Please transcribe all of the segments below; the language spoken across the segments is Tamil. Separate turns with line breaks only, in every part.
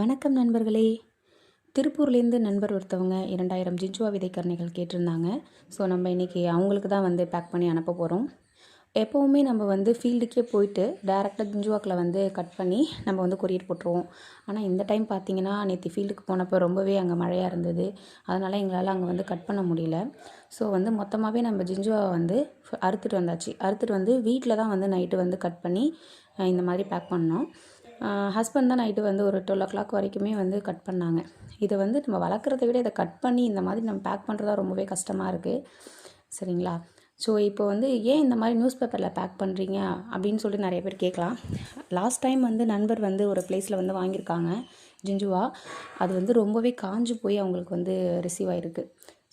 வணக்கம் நண்பர்களே. திருப்பூர்லேருந்து நண்பர் ஒருத்தவங்க இரண்டாயிரம் ஜிஞ்சுவா விதைக்கரணைகள் கேட்டிருந்தாங்க. ஸோ நம்ம இன்றைக்கி அவங்களுக்கு தான் வந்து பேக் பண்ணி அனுப்ப போகிறோம் எப்போவுமே நம்ம வந்து ஃபீல்டுக்கே போயிட்டு டேரெக்டாக ஜிஞ்சுவாக்கில் வந்து கட் பண்ணி நம்ம வந்து கொரியர் போட்டுருவோம். ஆனால் இந்த டைம் பார்த்தீங்கன்னா நேற்று ஃபீல்டுக்கு போனப்போ ரொம்பவே அங்கே மழையாக இருந்தது. அதனால் எங்களால் அங்கே வந்து கட் பண்ண முடியல. ஸோ வந்து மொத்தமாகவே நம்ம ஜிஞ்சுவாவை வந்து அறுத்துட்டு வந்தாச்சு. அறுத்துட்டு வந்து வீட்டில் தான் வந்து நைட்டு வந்து கட் பண்ணி இந்த மாதிரி பேக் பண்ணோம். ஹஸ்பண்ட் தான் நைட்டு வந்து ஒரு டுவெல் ஓ கிளாக் வரைக்குமே வந்து கட் பண்ணாங்க. இதை வந்து நம்ம வளர்க்குறத விட இதை கட் பண்ணி இந்த மாதிரி நம்ம பேக் பண்ணுறதா ரொம்பவே கஷ்டமாக இருக்குது சரிங்களா? ஸோ இப்போ வந்து ஏன் இந்த மாதிரி நியூஸ் பேப்பரில் பேக் பண்ணுறீங்க அப்படின்னு சொல்லி நிறைய பேர் கேட்கலாம். லாஸ்ட் டைம் வந்து நண்பர் வந்து ஒரு பிளேஸில் வந்து வாங்கியிருக்காங்க. ஜிஞ்சுவா அது வந்து ரொம்பவே காஞ்சு போய் அவங்களுக்கு வந்து ரிசீவ் ஆகிருக்கு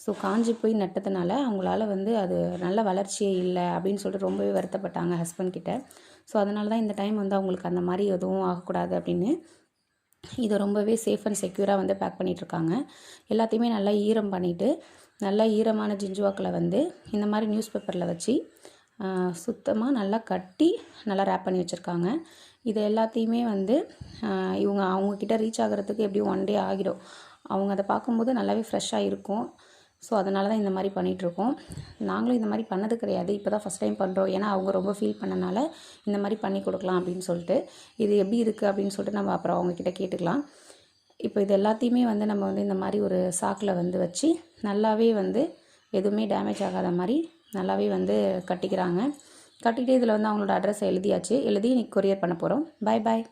ஸோ காஞ்சி போய் நட்டதுனால அவங்களால வந்து அது நல்ல வளர்ச்சியே இல்லை அப்படின்னு சொல்லிட்டு ரொம்பவே வருத்தப்பட்டாங்க ஹஸ்பண்ட் கிட்ட. ஸோ அதனால தான் இந்த டைம் வந்து அவங்களுக்கு அந்த மாதிரி எதுவும் ஆகக்கூடாது அப்படின்னு இதை ரொம்பவே சேஃப் அண்ட் செக்யூராக வந்து பேக் பண்ணிகிட்ருக்காங்க எல்லாத்தையுமே நல்லா ஈரம் பண்ணிவிட்டு நல்லா ஈரமான ஜிஞ்சுவாக்களை வந்து இந்த மாதிரி நியூஸ் பேப்பரில் வச்சு சுத்தமாக நல்லா கட்டி நல்லா ரேப் பண்ணி வச்சுருக்காங்க. இது எல்லாத்தையுமே வந்து இவங்க அவங்கக்கிட்ட ரீச் ஆகிறதுக்கு எப்படியும் ஒன் டே ஆகிடும். அவங்க அதை பார்க்கும்போது நல்லாவே ஃப்ரெஷ்ஷாக இருக்கும் ஸோ அதனால தான் இந்த மாதிரி பண்ணிகிட்ருக்கோம் நாங்களும் இந்த மாதிரி பண்ணது கிடையாது. இப்போ தான் ஃபஸ்ட் டைம் பண்ணுறோம் ஏன்னா அவங்க ரொம்ப ஃபீல் பண்ணனால இந்த மாதிரி பண்ணி கொடுக்கலாம் அப்படின்னு சொல்லிட்டு. இது எப்படி இருக்குது அப்படின்னு சொல்லிட்டு நம்ம அப்புறம் அவங்கக்கிட்ட கேட்டுக்கலாம். இப்போ இது எல்லாத்தையுமே வந்து நம்ம வந்து இந்த மாதிரி ஒரு சாக்கில் வந்து வச்சு நல்லாவே வந்து எதுவுமே டேமேஜ் ஆகாத மாதிரி நல்லாவே வந்து கட்டிக்கிறாங்க. கட்டிக்கிட்டு இதில் வந்து அவங்களோட அட்ரஸை எழுதியாச்சு. எழுதி இன்றைக்கி கொரியர் பண்ண போகிறோம் பை பாய்